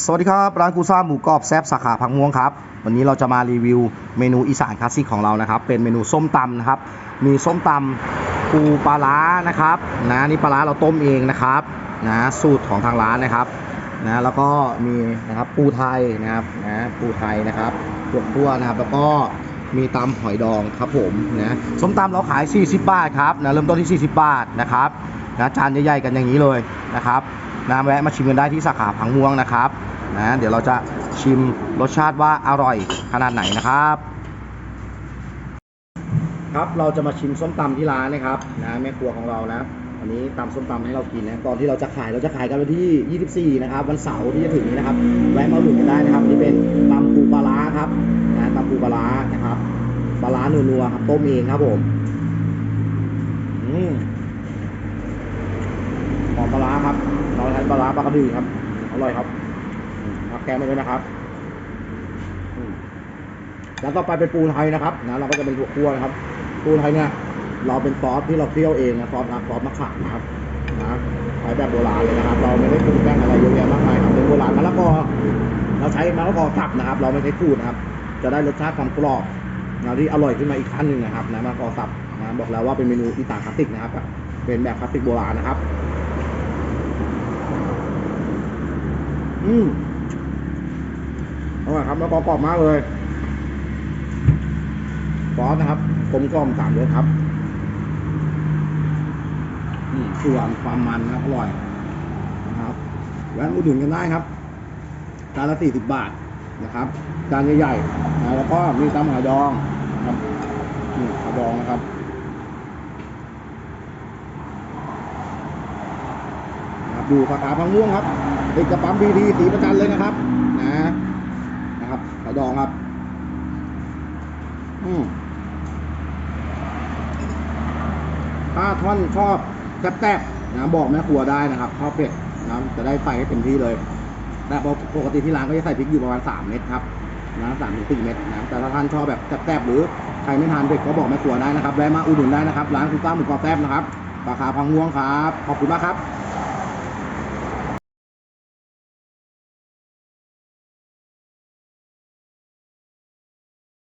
สวัสดีครับ ร้านกูซ่าหมูกรอบแซบสาขาพังม่วงครับ วันนี้เราจะมารีวิวเมนูอีสานคลาสสิกของเรานะครับ เป็นเมนูส้มตำนะครับ มีส้มตำปูปลาร้านะครับนะนี่ปลาร้าเราต้มเองนะครับนะสูตรของทางร้านนะครับนะแล้วก็มีนะครับปูไทยนะครับนะปูไทยนะครับพวตัวนะครับ แล้วก็มีตำหอยดองครับผมนะส้มตำเราขาย 40 บาทครับนะเริ่มต้นที่ 40 บาทนะครับนะจานใหญ่ๆกันอย่างนี้เลยนะครับ นะแวะมาชิมกันได้ที่สาขาพังม่วงนะครับนะเดี๋ยวเราจะชิมรสชาติว่าอร่อยขนาดไหนนะครับ ครับเราจะมาชิมส้มตำที่ร้านนะครับนะแม่ครัวของเรานะวันนี้ตำส้มตำให้เรากินนะตอนที่เราจะขายเราจะขายกันวันที่ 24 นะครับ วันเสาร์ที่จะถึงนี้นะครับแวะมาดหนุนกันได้นะครับอันนี่เป็นตำปูปลาครับนะตำปูปลานะครับปลาร้านัวๆครับต้มเองครับผม อืม หอมปลาร้าครับ เราใช้ปลาปลากระดีครับ อร่อยครับผักแกงไปด้วยนะครับ แล้วต่อไปเป็นปูไทยนะครับ นะ เราก็จะเป็นถั่วคั่วนะครับ ปูไทยเนี่ย เราเป็นซอสที่เราเคี่ยวเองนะ ซอสนะซอสมะขามนะครับ นะใช้แบบโบราณเลยนะครับ เราไม่ได้ปรุงแต่งอะไรเยอะแยะมากมายครับเป็นโบราณมะละกอเราใช้มะละกอสับนะครับ เราไม่ใช้ขูดนะครับ จะได้รสชาติความกรอบนะที่อร่อยขึ้นมาอีกขั้นหนึ่งนะครับนะมะละกอสับนะบอกแล้วว่าเป็นเมนูอีสานคลาสสิกนะครับ เป็นแบบคลาสสิกโบราณนะครับ อืมอร่อยครับ แล้วก็กรอบมากเลยซอสนะครับกลมกล่อมสามรสครับอืมส่วนความมันนะครับอร่อยนะครับแวะอุดหนุนกันได้ครับจานละสี่สิบบาทนะครับจานใหญ่ๆนะแล้วก็มีตำหอยดองนะครับนี่หอยดองนะครับ ดูสาขาพังม่วงครับติดกับปั๊มพีทีสีประจันเลยนะครับนะนะครับหอยดองครับ อืมถ้าท่านชอบแซ่บๆนะบอกแม่ครัวได้นะครับชอบเผ็ดนะจะได้ใส่ให้เต็มที่เลยแต่ปกติที่ร้านก็จะใส่พริกอยู่ประมาณสามเม็ดครับนะสามถึงสี่เม็ดนะแต่ถ้าท่านชอบแบบแซ่บๆหรือใครไม่ทานเผ็ดก็บอกแม่ครัวได้นะครับแวะมาอุดหนุนได้นะครับ ร้านคุณป้าหมูกรอบแซ่บนะครับราคาพังม่วงครับ ขอบคุณมากครับ